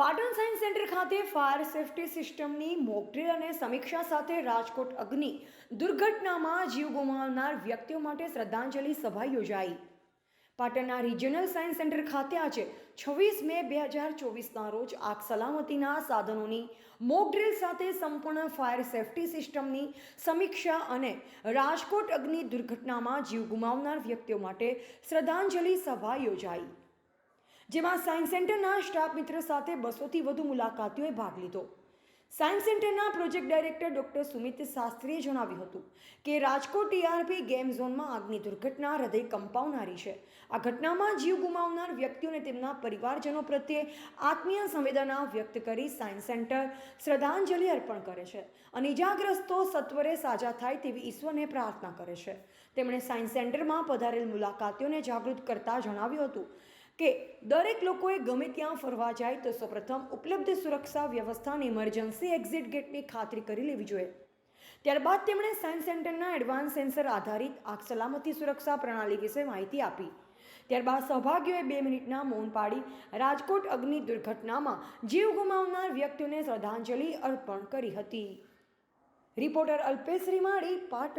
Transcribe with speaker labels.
Speaker 1: Patan science centre ખાતે fire safety સિસ્ટમની mock drill અને સમીક્ષા સાથે રાજકોટ અગ્નિ દુર્ઘટનામાં જીવ ગુમાવનાર વ્યક્તિઓ માટે શ્રદ્ધાંજલિ સભા યોજાઈ. પાટણના રિજનલ સાયન્સ સેન્ટર ખાતે આજે છવ્વીસ મે બે હજાર ચોવીસના રોજ આગ સલામતીના સાધનોની મોકડ્રીલ સાથે સંપૂર્ણ ફાયર સેફટી સિસ્ટમની સમીક્ષા અને રાજકોટ અગ્નિ દુર્ઘટનામાં જીવ ગુમાવનાર વ્યક્તિઓ માટે શ્રદ્ધાંજલિ સભા યોજાઈ. જેમાં સાયન્સ સેન્ટરના સ્ટાફ મિત્ર સાથે બસોથી વધુ મુલાકાતીઓએ ભાગ લીધો. સાયન્સ સેન્ટરના પ્રોજેક્ટ ડાયરેક્ટર ડોક્ટર સુમિત શાસ્ત્રીએ જણાવ્યું હતું કે, રાજકોટ ટીઆરપી ગેમ ઝોનમાં આગની દુર્ઘટના હૃદય કંપાવનારી છે. આ ઘટનામાં જીવ ગુમાવનાર વ્યક્તિઓને તેમના પરિવારજનો પ્રત્યે આત્મીય સંવેદના વ્યક્ત કરી સાયન્સ સેન્ટર શ્રદ્ધાંજલિ અર્પણ કરે છે અને ઇજાગ્રસ્તો સત્વરે સાજા થાય તેવી ઈશ્વરને પ્રાર્થના કરે છે. તેમણે સાયન્સ સેન્ટરમાં પધારેલ મુલાકાતીઓને જાગૃત કરતા જણાવ્યું હતું કે દરેક લોકોએ ગમે ત્યાં ફરવા જાય તો સૌપ્રથમ ઉપલબ્ધ સુરક્ષા વ્યવસ્થા ઇમરજન્સી એક્ઝિટ ગેટની ખાતરી કરી લેવી જોઈએ. ત્યારબાદ તેમણે સાયન્સ સેન્ટરના એડવાન્સ સેન્સર આધારિત આગ સલામતી સુરક્ષા પ્રણાલી વિશે માહિતી આપી. ત્યારબાદ સૌભાગ્યોએ બે મિનિટના મૌન પાડી રાજકોટ અગ્નિ દુર્ઘટનામાં જીવ ગુમાવનાર વ્યક્તિઓને શ્રદ્ધાંજલિ અર્પણ કરી હતી. રિપોર્ટર અલ્પેશ રીમાડી, પાટણ.